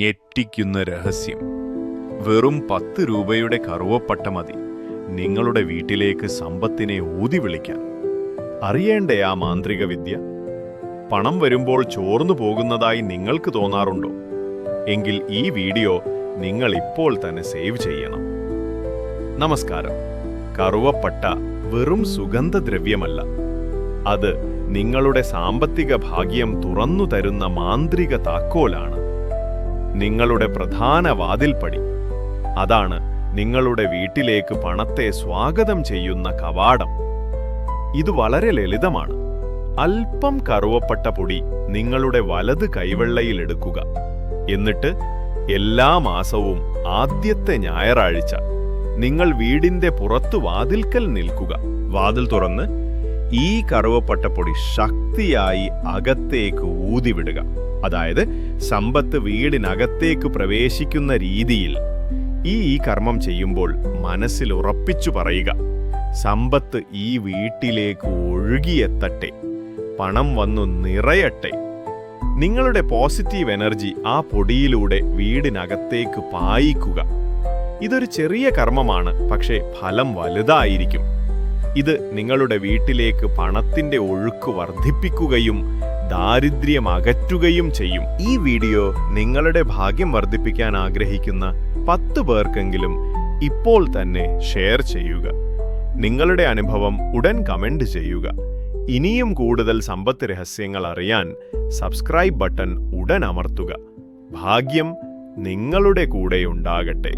ഞെട്ടിക്കുന്ന രഹസ്യം. വെറും പത്ത് രൂപയുടെ കറുവപ്പട്ട മതി. നിങ്ങളുടെ വീട്ടിലേക്ക് സമ്പത്തിനെ ഊതി വിളിക്കാൻ. അറിയേണ്ടേ ആ മാന്ത്രിക വിദ്യ? പണം വരുമ്പോൾ ചോർന്നു പോകുന്നതായി നിങ്ങൾക്ക് തോന്നാറുണ്ടോ? എങ്കിൽ ഈ വീഡിയോ നിങ്ങൾ ഇപ്പോൾ തന്നെ സേവ് ചെയ്യണം. നമസ്കാരം. കറുവപ്പട്ട വെറും സുഗന്ധദ്രവ്യമല്ല. അത് നിങ്ങളുടെ സാമ്പത്തിക ഭാഗ്യം തുറന്നു തരുന്ന മാന്ത്രിക താക്കോലാണ്. നിങ്ങളുടെ പ്രധാന വാതിൽപ്പടി. അതാണ് നിങ്ങളുടെ വീട്ടിലേക്ക് പണത്തെ സ്വാഗതം ചെയ്യുന്ന കവാടം. ഇത് വളരെ ലളിതമാണ്. അല്പം കറുവപ്പെട്ട പൊടി നിങ്ങളുടെ വലത് കൈവെള്ളയിൽ എടുക്കുക. എന്നിട്ട് എല്ലാ മാസവും ആദ്യത്തെ ഞായറാഴ്ച നിങ്ങൾ വീടിന്റെ പുറത്തു വാതിൽക്കൽ നിൽക്കുക. വാതിൽ തുറന്ന് ഈ കറുവപ്പട്ടപ്പൊടി ശക്തിയായി അകത്തേക്ക് ഊതിവിടുക. അതായത് സമ്പത്ത് വീടിനകത്തേക്ക് പ്രവേശിക്കുന്ന രീതിയിൽ ഈ ഈ കർമ്മം ചെയ്യുമ്പോൾ മനസ്സിൽ ഉറപ്പിച്ചു പറയുക സമ്പത്ത് ഈ വീട്ടിലേക്ക് ഒഴുകിയെത്തട്ടെ പണം വന്നു നിറയട്ടെ. നിങ്ങളുടെ പോസിറ്റീവ് എനർജി ആ പൊടിയിലൂടെ വീടിനകത്തേക്ക് പായിക്കുക. ഇതൊരു ചെറിയ കർമ്മമാണ് പക്ഷേ ഫലം വലുതായിരിക്കും. ഇത് നിങ്ങളുടെ വീട്ടിലേക്ക് പണത്തിന്റെ ഒഴുക്ക് വർദ്ധിപ്പിക്കുകയും ദാരിദ്ര്യം അകറ്റുകയും ചെയ്യും. ഈ വീഡിയോ നിങ്ങളുടെ ഭാഗ്യം വർദ്ധിപ്പിക്കാൻ ആഗ്രഹിക്കുന്ന പത്ത് പേർക്കെങ്കിലും ഇപ്പോൾ തന്നെ ഷെയർ ചെയ്യുക. നിങ്ങളുടെ അനുഭവം ഉടൻ കമന്റ് ചെയ്യുക. ഇനിയും കൂടുതൽ സമ്പത്ത് രഹസ്യങ്ങൾ അറിയാൻ സബ്സ്ക്രൈബ് ബട്ടൺ ഉടൻ അമർത്തുക. ഭാഗ്യം നിങ്ങളുടെ കൂടെ ഉണ്ടാകട്ടെ.